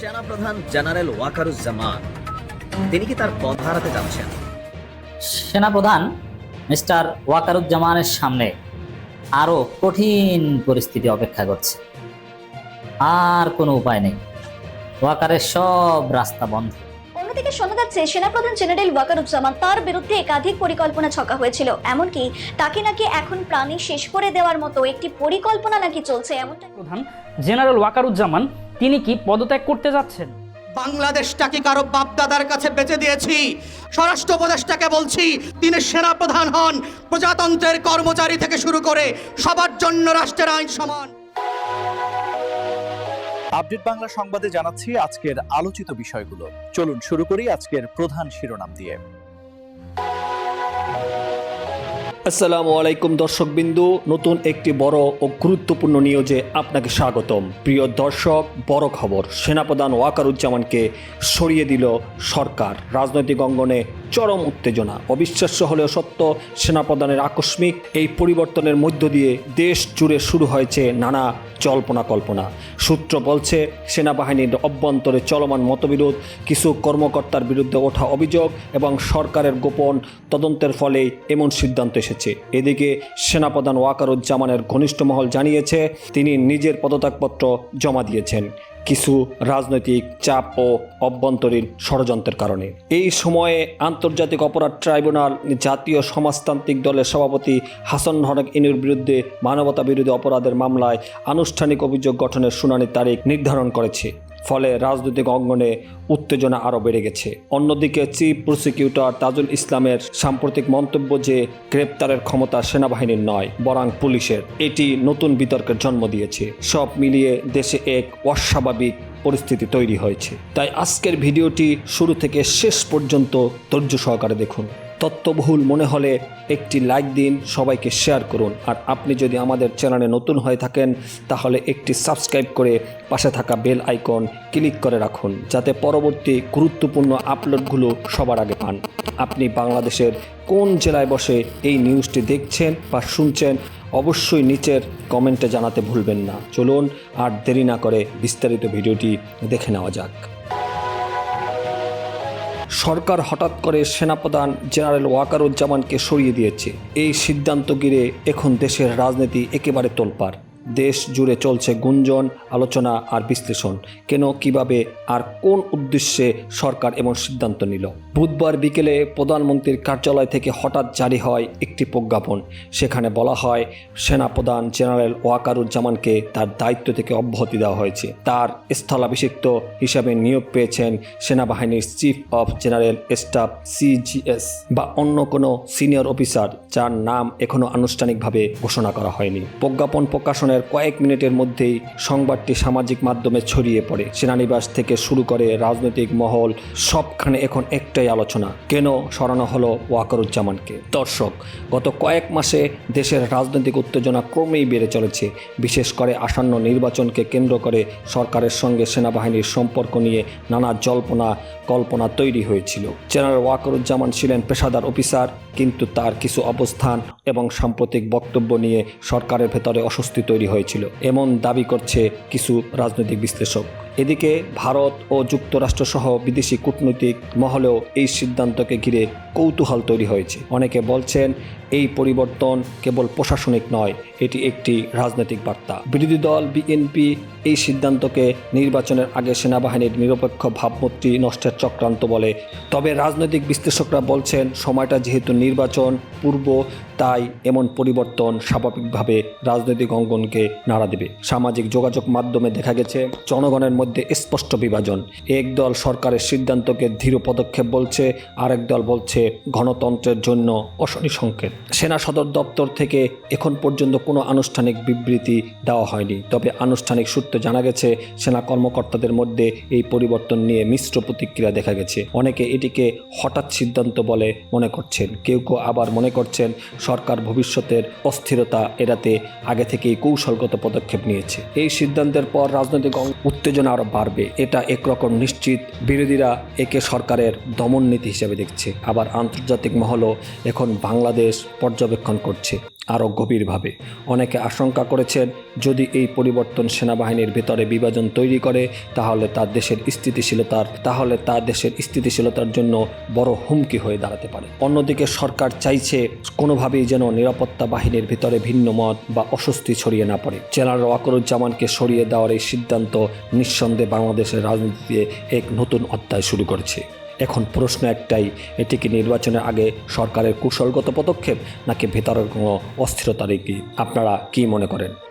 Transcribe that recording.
সেনাপ্রধান জেনারেল ওয়াকারুজ্জামান। তিনি কি তার পদ হারাতে যাচ্ছেন? সেনাপ্রধান মিস্টার ওয়াকারুজ্জামানের সামনে আরও কঠিন পরিস্থিতি অপেক্ষা করছে। আর কোনো উপায় নেই। ওয়াকারের সব রাস্তা বন্ধ। অন্যদিকে শোনা যাচ্ছে সেনাপ্রধান জেনারেল ওয়াকারুজ্জামান তার বিরুদ্ধে একাধিক পরিকল্পনা ছকা হয়েছিল। এমনকি তাকে নাকি এখন প্রাণী শেষ করে দেওয়ার মতো একটি পরিকল্পনা নাকি চলছে এমনটা প্রধান জেনারেল ওয়াকারুজ্জামান তিনি কি পদত্যাগ করতে যাচ্ছেন? বাংলাদেশটাকে কারও বাপদাদার কাছে বেঁচে দিয়েছি। স্বরাষ্ট্র উপদেষ্টাকে বলছি তিনি সেনা প্রধান হন প্রজাতন্ত্রের কর্মচারী থেকে শুরু করে সবার জন্য রাষ্ট্রের আইন সমান। আপডেট বাংলা সংবাদে জানাচ্ছি আজকের আলোচিত বিষয়গুলো। চলুন শুরু করি আজকের প্রধান শিরোনাম দিয়ে। আসসালামু আলাইকুম দর্শকবিন্দু। নতুন একটি বড় ও গুরুত্বপূর্ণ নিউজে আপনাকে স্বাগতম। প্রিয় দর্শক, বড় খবর। সেনাপ্রধান ওয়াকারুজ্জামানকে সরিয়ে দিল সরকার। রাজনৈতিক অঙ্গনে চরম উত্তেজনা। অবিশ্বাস্য হলেও সত্য, সেনাপ্রধানের আকস্মিক এই পরিবর্তনের মধ্য দিয়ে দেশ জুড়ে শুরু হয়েছে নানা জল্পনা কল্পনা। সূত্র বলছে, সেনাবাহিনীর অভ্যন্তরে চলমান মতবিরোধ, কিছু কর্মকর্তার বিরুদ্ধে ওঠা অভিযোগ এবং সরকারের গোপন তদন্তের ফলে এমন সিদ্ধান্ত এসেছে। এদিকে সেনাপ্রধান ওয়াকারুজ্জামানের ঘনিষ্ঠ মহল জানিয়েছে, তিনি নিজের পদত্যাগপত্র জমা দিয়েছেন। কিছু রাজনৈতিক চাপ ও অভ্যন্তরীণ ষড়যন্ত্রের কারণে। এই সময়ে আন্তর্জাতিক অপরাধ ট্রাইব্যুনাল, জাতীয় সমাজতান্ত্রিক দলের সভাপতি হাসান হরক ইনুর বিরুদ্ধে মানবতা বিরোধী অপরাধের মামলায় আনুষ্ঠানিক অভিযোগ গঠনের শুনানির তারিখ নির্ধারণ করেছে। ফলে রাজনৈতিক অঙ্গনে উত্তেজনা আরও বেড়ে গেছে। অন্যদিকে চিফ প্রসিকিউটর তাজুল ইসলামের সাম্প্রতিক মন্তব্য যে গ্রেপ্তারের ক্ষমতা সেনাবাহিনীর নয়, বরং পুলিশের, এটি নতুন বিতর্কের জন্ম দিয়েছে। সব মিলিয়ে দেশে এক অস্বাভাবিক পরিস্থিতি তৈরি হয়েছে। তাই আজকের ভিডিওটি শুরু থেকে শেষ পর্যন্ত ধৈর্য সহকারে দেখুন। তথ্যবহুল মনে হলে একটি লাইক দিন, সবাইকে শেয়ার করুন। আর আপনি যদি আমাদের চ্যানেলে নতুন হয়ে থাকেন, তাহলে একটি সাবস্ক্রাইব করে পাশে থাকা বেল আইকন ক্লিক করে রাখুন, যাতে পরবর্তী গুরুত্বপূর্ণ আপলোডগুলো সবার আগে পান। আপনি বাংলাদেশের কোন জেলায় বসে এই নিউজটি দেখছেন বা শুনছেন, অবশ্যই নিচের কমেন্টে জানাতে ভুলবেন না। চলুন, আর দেরি না করে বিস্তারিত ভিডিওটি দেখে নেওয়া যাক। সরকার হঠাৎ করে সেনাপ্রধান জেনারেল ওয়াকারুজ্জামানকে সরিয়ে দিয়েছে। এই সিদ্ধান্ত ঘিরে এখন দেশের রাজনীতি একেবারে তোলপাড়। দেশ জুড়ে চলছে গুঞ্জন, আলোচনা আর বিশ্লেষণ। কেন, কীভাবে আর কোন উদ্দেশ্যে সরকার এমন সিদ্ধান্ত নিল? বুধবার বিকেলে প্রধানমন্ত্রীর কার্যালয় থেকে হঠাৎ জারি হয় একটি প্রজ্ঞাপন। সেখানে বলা হয়, সেনাপ্রধান জেনারেল ওয়াকারুজ্জামানকে তার দায়িত্ব থেকে অব্যাহতি দেওয়া হয়েছে। তার স্থলাভিষিক্ত হিসাবে নিয়োগ পেয়েছেন সেনাবাহিনীর chief of general staff CGS বা অন্য কোনো সিনিয়র অফিসার, যার নাম এখনও আনুষ্ঠানিকভাবে ঘোষণা করা হয়নি। প্রজ্ঞাপন প্রকাশনের কয়েক মিনিটের মধ্যেই সংবাদটি সামাজিক মাধ্যমে ছড়িয়ে পড়ে। সেনানিবাস থেকে শুরু করে রাজনৈতিক মহল, সবখানে এখন একটাই আলোচনা, কেন সরানো হলো ওয়াকারুজ্জামানকে? দর্শক, গত কয়েক মাসে দেশের রাজনৈতিক উত্তেজনা ক্রমেই বেড়ে চলেছে। বিশেষ করে আসন্ন নির্বাচনকে কেন্দ্র করে সরকারের সঙ্গে সেনাবাহিনীর সম্পর্ক নিয়ে নানা জল্পনা কল্পনা তৈরি হয়েছিল। জেনারেল ওয়াকরুজ্জামান ছিলেন পেশাদার অফিসার, কিন্তু তার কিছু অবস্থান এবং সাম্প্রতিক বক্তব্য নিয়ে সরকারের ভেতরে অস্বস্তি তৈরি হয়েছিল। এমন দাবি করছে কিছু রাজনৈতিক বিশ্লেষক। এদিকে ভারত ও যুক্তরাষ্ট্র সহ বিদেশি কূটনৈতিক মহলেও এই সিদ্ধান্তকে ঘিরে কৌতূহল তৈরি হয়েছে। অনেকে বলছেন, এই পরিবর্তন কেবল প্রশাসনিক নয়, এটি একটি রাজনৈতিক বার্তা। বিরোধী দল বিএনপি এই সিদ্ধান্তকে নির্বাচনের আগে সেনাবাহিনীর নিরপেক্ষ ভাবমূর্তি নষ্টের চক্রান্ত বলে। তবে রাজনৈতিক বিশ্লেষকরা বলছেন, সময়টা যেহেতু নির্বাচন পূর্ব, তাই এমন পরিবর্তন স্বাভাবিকভাবে রাজনৈতিক অঙ্গনকে নাড়া দেবে। সামাজিক যোগাযোগ মাধ্যমে দেখা গেছে, জনগণের মধ্যে স্পষ্ট বিভাজন। এক দল সরকারের সিদ্ধান্তকে ধীর পদক্ষেপ বলছে, আরেক দল বলছে গণতন্ত্রের জন্য অশনি সংকেত। সেনা সদর দপ্তর থেকে এখন পর্যন্ত কোনো আনুষ্ঠানিক বিবৃতি দেওয়া হয়নি। তবে আনুষ্ঠানিক সূত্রে জানা গেছে, সেনা কর্মকর্তাদের মধ্যে এই পরিবর্তন নিয়ে মিশ্র প্রতিক্রিয়া দেখা গেছে। অনেকে এটিকে হঠাৎ সিদ্ধান্ত বলে মনে করছেন। কেউ কেউ আবার মনে করছেন, সরকার ভবিষ্যতের অস্থিরতা এড়াতে আগে থেকেই কৌশলগত পদক্ষেপ নিয়েছে। এই সিদ্ধান্তের পর রাজনৈতিক উত্তেজনা আরও বাড়বে। এটা একরকম নিশ্চিত। বিরোধীরা একে সরকারের দমন নীতি হিসেবে দেখছে। আবার আন্তর্জাতিক মহলও এখন বাংলাদেশ পর্যবেক্ষণ করছে। আরও গভীরভাবে। অনেকে আশঙ্কা করেছেন, যদি এই পরিবর্তন সেনাবাহিনীর ভেতরে বিভাজন তৈরি করে, তাহলে তার দেশের স্থিতিশীলতার, তাহলে তার দেশের স্থিতিশীলতার জন্য বড় হুমকি হয়ে দাঁড়াতে পারে। অন্যদিকে সরকার চাইছে কোনোভাবেই যেন নিরাপত্তা বাহিনীর ভিতরে ভিন্ন মত বা অস্বস্তি ছড়িয়ে না পড়ে। জেনারেল ওয়াকরুজ্জামানকে সরিয়ে দেওয়ার এই সিদ্ধান্ত নিঃসন্দেহে বাংলাদেশের রাজনীতিতে এক নতুন অধ্যায় শুরু করেছে। এখন প্রশ্ন একটাই, এটি কি নির্বাচনের আগে সরকারের কৌশলগত পদক্ষেপ নাকি ভেতরের কোনো অস্থিরতার কি আপনারা কি মনে করেন?